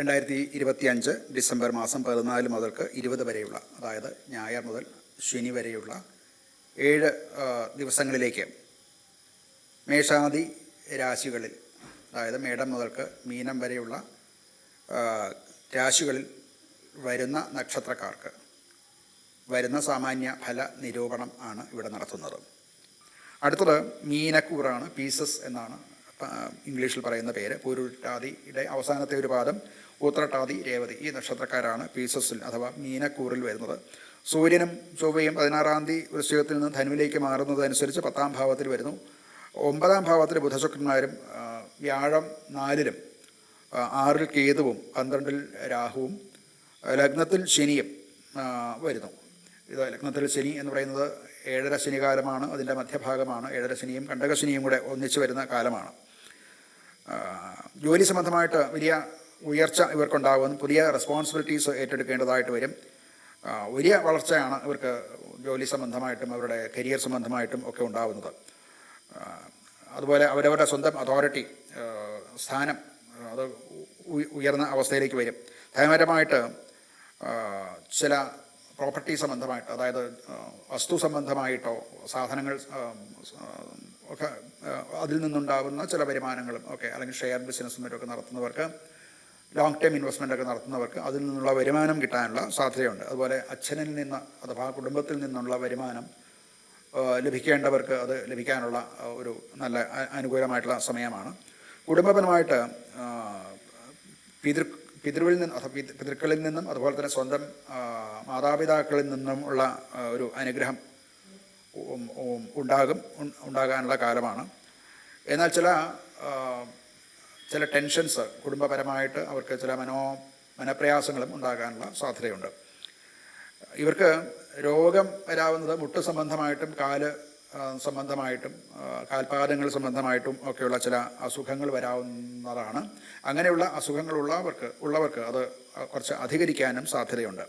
രണ്ടായിരത്തി ഇരുപത്തി അഞ്ച് ഡിസംബർ മാസം പതിനാല് മുതൽക്ക് ഇരുപത് വരെയുള്ള അതായത് ഞായർ മുതൽ ശനി വരെയുള്ള ഏഴ് ദിവസങ്ങളിലേക്ക് മേഷാദി രാശികളിൽ അതായത് മേടം മുതൽക്ക് മീനം വരെയുള്ള രാശികളിൽ വരുന്ന നക്ഷത്രക്കാർക്ക് വരുന്ന സാമാന്യ ഫല നിരൂപണം ആണ് ഇവിടെ നടത്തുന്നത്. അടുത്തത് മീനക്കൂറാണ് പീസസ് എന്നാണ് ഇംഗ്ലീഷിൽ പറയുന്ന പേര് പൂരുട്ടാതിയുടെ അവസാനത്തെ ഒരു പാദം ഉത്രട്ടാതി രേവതി. ഈ നക്ഷത്രക്കാരാണ് പീസസിൽ അഥവാ മീനക്കൂറിൽ വരുന്നത്. സൂര്യനും ചൊവ്വയും പതിനാറാം തീയതി വൃശ്ചികത്തിൽ നിന്ന് ധനുവിലേക്ക് മാറുന്നതനുസരിച്ച് പത്താം ഭാവത്തിൽ വരുന്നു. ഒമ്പതാം ഭാവത്തിൽ ബുധശുക്രന്മാരും വ്യാഴം നാലിലും ആറിൽ കേതുവും പന്ത്രണ്ടിൽ രാഹുവും ലഗ്നത്തിൽ ശനിയും വരുന്നു. ഇത് ലഗ്നത്തിൽ ശനി എന്ന് പറയുന്നത് ഏഴര ശനികാലമാണ് അതിന്റെ മധ്യഭാഗമാണ്. ഏഴര ശനിയും കണ്ടകശനിയും കൂടെ ഒന്നിച്ചു വരുന്ന കാലമാണ്. ജോലി സംബന്ധമായിട്ട് വലിയ ഉയർച്ച ഇവർക്കുണ്ടാകും പുതിയ റെസ്പോൺസിബിലിറ്റീസ് ഏറ്റെടുക്കേണ്ടതായിട്ട് വരും. വലിയ വളർച്ചയാണ് ഇവർക്ക് ജോലി സംബന്ധമായിട്ടും അവരുടെ കരിയർ സംബന്ധമായിട്ടും ഒക്കെ ഉണ്ടാകുന്നത് അതുപോലെ അവരവരുടെ സ്വന്തം അതോറിറ്റി സ്ഥാനം അത് ഉയർന്ന അവസ്ഥയിലേക്ക് വരും. ധനപരമായിട്ട് ചില പ്രോപ്പർട്ടി സംബന്ധമായിട്ട് അതായത് വസ്തു സംബന്ധമായിട്ടോ സാധനങ്ങൾ ഒക്കെ അതിൽ നിന്നുണ്ടാകുന്ന ചില വരുമാനങ്ങളും ഒക്കെ അല്ലെങ്കിൽ ഷെയർ ബിസിനസ്സും മറ്റൊക്കെ നടത്തുന്നവർക്ക് ലോങ് ടേം ഇൻവെസ്റ്റ്മെന്റ് ഒക്കെ നടത്തുന്നവർക്ക് അതിൽ നിന്നുള്ള വരുമാനം കിട്ടാനുള്ള സാധ്യതയുണ്ട്. അതുപോലെ അച്ഛനിൽ നിന്ന് അഥവാ കുടുംബത്തിൽ നിന്നുള്ള വരുമാനം ലഭിക്കേണ്ടവർക്ക് അത് ലഭിക്കാനുള്ള ഒരു നല്ല അനുകൂലമായിട്ടുള്ള സമയമാണ്. കുടുംബപരമായിട്ട് പിതൃ പിതൃവിൽ നിന്ന് പിതൃക്കളിൽ നിന്നും അതുപോലെ തന്നെ സ്വന്തം മാതാപിതാക്കളിൽ നിന്നും ഉള്ള ഒരു അനുഗ്രഹം ഉണ്ടാകും ഉണ്ടാകാനുള്ള കാലമാണ്. എന്നാൽ ചില ചില ടെൻഷൻസ് കുടുംബപരമായിട്ട് അവർക്ക് ചില മനോ മനപ്രയാസങ്ങളും ഉണ്ടാകാനുള്ള സാധ്യതയുണ്ട്. ഇവർക്ക് രോഗം വരാവുന്നത് മുട്ട് സംബന്ധമായിട്ടും കാൽ സംബന്ധമായിട്ടും കാൽപാദങ്ങൾ സംബന്ധമായിട്ടും ഒക്കെയുള്ള ചില അസുഖങ്ങൾ വരാവുന്നതാണ്. അങ്ങനെയുള്ള അസുഖങ്ങളുള്ളവർക്ക് ഉള്ളവർക്ക് അത് കുറച്ച് അധികരിക്കാനും സാധ്യതയുണ്ട്.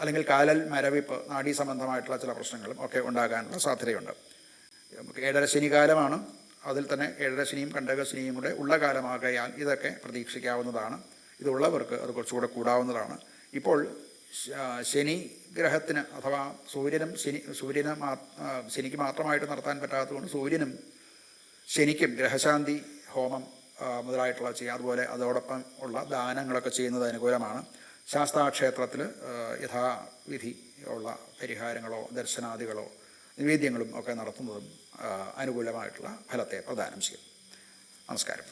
അല്ലെങ്കിൽ കാലൽ മരവിപ്പ് നാഡീ സംബന്ധമായിട്ടുള്ള ചില പ്രശ്നങ്ങളും ഒക്കെ ഉണ്ടാകാനുള്ള സാധ്യതയുണ്ട്. നമുക്ക് ഏഴര ശനികാലമാണ് അതിൽ തന്നെ ഏഴര ശനിയും കണ്ടകശനിയും കൂടെ ഉള്ള കാലമാകയാൽ ഇതൊക്കെ പ്രതീക്ഷിക്കാവുന്നതാണ്. ഇതുള്ളവർക്ക് അത് കുറച്ചുകൂടെ കൂടാവുന്നതാണ്. ഇപ്പോൾ ശനി ഗ്രഹത്തിന് അഥവാ സൂര്യനും ശനി സൂര്യന് ശനിക്ക് മാത്രമായിട്ട് നടത്താൻ പറ്റാത്തതുകൊണ്ട് സൂര്യനും ശനിക്കും ഗ്രഹശാന്തി ഹോമം മുതലായിട്ടുള്ള ചെയ്യുക അതുപോലെ അതോടൊപ്പം ഉള്ള ദാനങ്ങളൊക്കെ ചെയ്യുന്നത് അനുകൂലമാണ്. ശാസ്താക്ഷേത്രത്തിൽ യഥാവിധി ഉള്ള പരിഹാരങ്ങളോ ദർശനാദികളോ നിവേദ്യങ്ങളും ഒക്കെ നടത്തുന്നതും അനുകൂലമായിട്ടുള്ള ഫലത്തെ പ്രദാനം ചെയ്യും. നമസ്കാരം.